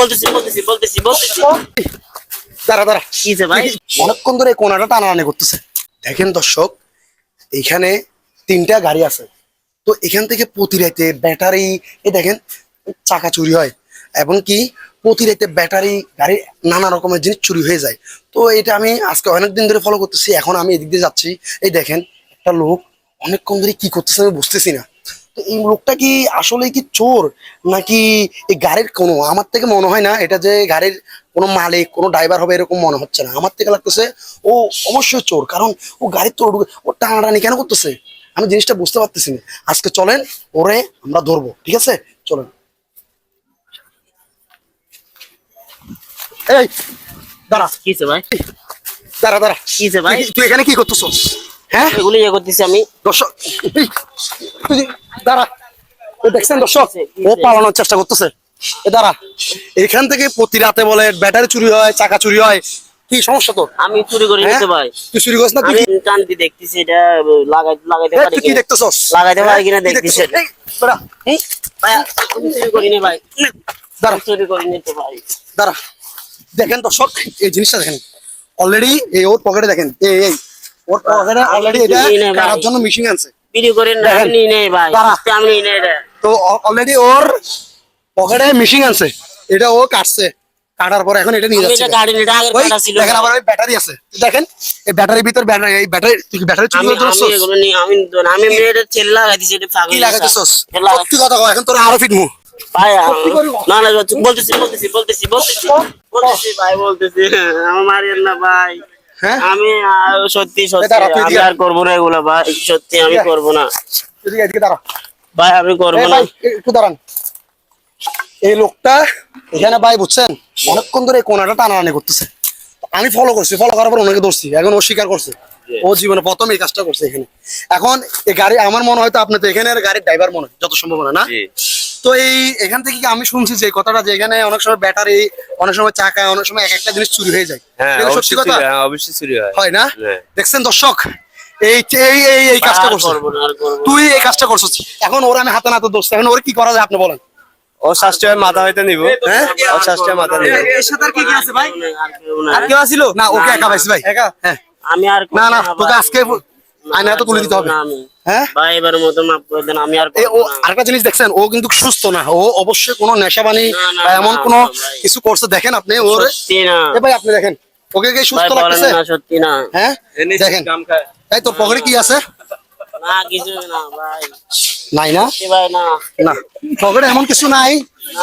বলতেছি বলতেছি বলতেছি বলতেছি। দাঁড়া দাঁড়া। কিছে ভাই? অনেকক্ষণ ধরে কোনাটা টানাটানি করতেছে। দেখেন দর্শক এখানে তিনটা গাড়ি আছে। তো এখান থেকে প্রতি রাতে ব্যাটারি এই দেখেন চাকা চুরি হয়। এবং কি প্রতি রাতে ব্যাটারি গাড়ি নানা রকমের জিনিস চুরি হয়ে যায়। তো এটা আমি আজকে অনেক দিন ধরে ফলো করতেছি এখন আমি এদিক দিয়ে যাচ্ছি। এই দেখেন একটা লোক অনেকক্ষণ ধরে কি করতেছে আমি বুঝতেছি না। এই লোকটা কি আসলে কি চোর? নাকি এই গাড়ির কোনো আমার থেকে মনে হয় না এটা যে গাড়ির কোনো মালিক কোনো ড্রাইভার হবে এরকম মনে হচ্ছে না। আমার থেকে লাগতেছে ও অবশ্যই চোর কারণ ও গাড়ির তো ও টানাটানি কেন করতেছে? আমি জিনিসটা বুঝতে পারতেছি না। আজকে চলেন ওরে আমরা ধরবো ঠিক আছে? চলেন। এই দাঁড়া। কিছে ভাই? দাঁড়া দাঁড়া। কিছে ভাই? তুই এখানে কি করতেছ? হ্যাঁ? এগুলো ইয়ে করতেছি আমি। দর্শক দাঁড়া। দেখছেন দর্শক? ও পালানোর চেষ্টা করতেছে। এ দাঁড়া এখান থেকে প্রতি রাতে বলে ব্যাটারি চুরি হয় চাকা চুরি হয়। কি সমস্যা তোর? আমি চুরি করি হ্যাঁ? নিতে ভাই। তুই চুরি করিস না তুই দেখতেছি এটা লাগাই লাগাইতে পারি কি কিনা। দেখতেছস? লাগাইতে পারি কিনা কি দেখতেছি। দাঁড়া। এই, ভাই আমি চুরি করিনি ভাই। দাঁড়া। চুরি করিনি তো ভাই। দাঁড়া। দেখেন দর্শক এই জিনিসটা দেখেন। অলরেডি এই ওর পকেটে দেখেন। এই এই ওর পকেটে অলরেডি এটা ভাই। কাটার জন্য মিশিং আনছে। ভিডিও করেন না আমি নেই ভাই আমি নেই এটা তো অলরেডি ওর পকেটে মিশিং আনছে। এটা ও কাটছে। কাটার পর এখন এটা নিয়ে যাচ্ছে এটা গাড়ি নিয়ে এটা আগের ওই কাটা ছিল। দেখেন আবার ওই ব্যাটারি আছে। দেখেন এই ব্যাটারির ভিতর ব্যাটারি এই ব্যাটারি তুই ব্যাটারি চুরি আমি আমি পারছস এগুলো নিই আমি আমি এটা ছেল লাগাই দিছি এটা পাগল কি লাগাইতেছস এটা লাগা- সত্যি কথা কও এখন তোর আরও ফিটমু ভাই আ- সত্যি করে বল। না না বলতেছি বলতেছি বলতেছি বলতেছি বলতেছি ভাই বলতেছি। আমার মারিয়েন না ভাই। আমি সত্যি সত্যি আমি আর করব না এগুলো ভাই। সত্যি আমি করব না। ভাই আমি করব এই না। একটু দাঁড়ান। এই লোকটা এখানে ভাই বুঝছেন? অনেকক্ষণ ধরে এই কোনাটা টানাটানি করতেছে। আমি ফলো করছি ফলো করার পর ওনাকে ধরছি। এখন ও স্বীকার করছে। ও জীবনে প্রথম এই কাজটা করছে এখানে। এখন এই গাড়ি আমার মনে হয় তো আপনি তো এখানের গাড়ির ড্রাইভার মনে হয় যত সম্ভব হয় না তো এই এখান থেকে কি আমি শুনছি যে কথাটা যে এখানে অনেক সময় ব্যাটারি অনেক সময় চাকা অনেক সময় এক একটা জিনিস চুরি হয়ে যায়। হ্যাঁ সত্যি কথা? হয়, অবশ্যই চুরি হয়। হয় না? হ্যাঁ। দেখছেন দর্শক এই এই এই কাজটা। তুই এই কাজটা করছিস। এখন ওর আমি হাতে নাতে দোষছি এখন ওর কি করা যায় আপনি বলেন। ও মাথা হইতে নিব হ্যাঁ? ও মাথা নিব। এর সাথে আর কি কি আছে ভাই? আর না। কেউ আছিল না ওকে একা পাইছি ভাই। একা? হ্যাঁ। আমি আর না না। তোকে আজকে আয়না তো তুলে দিতে হবে। না আমি। হ্যাঁ? ভাই এবার মতো মাফ করে দেন আমি আর ও আরেকটা জিনিস দেখছেন ও কিন্তু সুস্থ না ও অবশ্যই কোনো নেশা বানি বা এমন কোনো কিছু করছে দেখেন আপনি ওর সত্যি না। এ ভাই আপনি দেখেন ওকে কি সুস্থ লাগতেছে? না সত্যি না। হ্যাঁ? দেখেন। এই তোর পকেটে কি আছে? না কিছু না ভাই। নাই না? ভাই না। না। পকেটে এমন কিছু নাই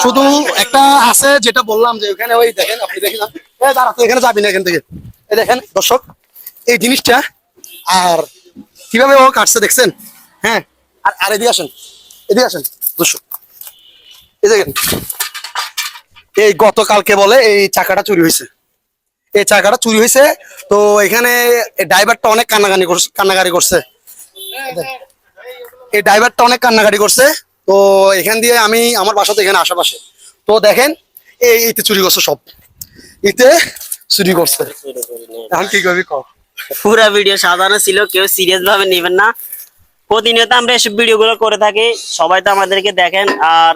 শুধু একটা আছে যেটা বললাম যে ওখানে ওই দেখেন আপনি দেখেন এই দাঁড়া তুই এখানে যাবি না এখান থেকে। এই দেখেন দর্শক এই জিনিসটা আর কীভাবে ও কাটছে দেখছেন? হ্যাঁ আর আর এদিকে আসেন এদিকে আসেন দর্শক এই দেখেন, এই গতকালকে বলে এই চাকাটা চুরি হয়েছে। এই চাকাটা চুরি হয়েছে, তো এখানে ড্রাইভারটা অনেক কান্নাকানি করছে, কান্নাকারি করছে। এই ড্রাইভারটা অনেক কান্নাকাটি করছে, তো এখান দিয়ে আমি আমার বাসা তো এখানে আশেপাশে। তো দেখেন, এই ইতে চুরি করছে সব। ইতে চুরি করছে। এখন কি করবি কর পুরা ভিডিও সাধারণ ছিল, কেউ সিরিয়াস ভাবে নেবেন না। প্রতিনিয়ত আমরা এসব ভিডিও গুলো করে থাকি। সবাই তো আমাদেরকে দেখেন, আর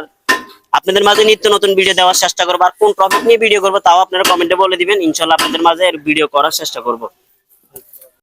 আপনাদের মাঝে নিত্য নতুন ভিডিও দেওয়ার চেষ্টা করব। আর কোন টপিক নিয়ে ভিডিও করব, তাও আপনারা কমেন্টে বলে দিবেন। ইনশাল্লাহ আপনাদের মাঝে ভিডিও করার চেষ্টা করব।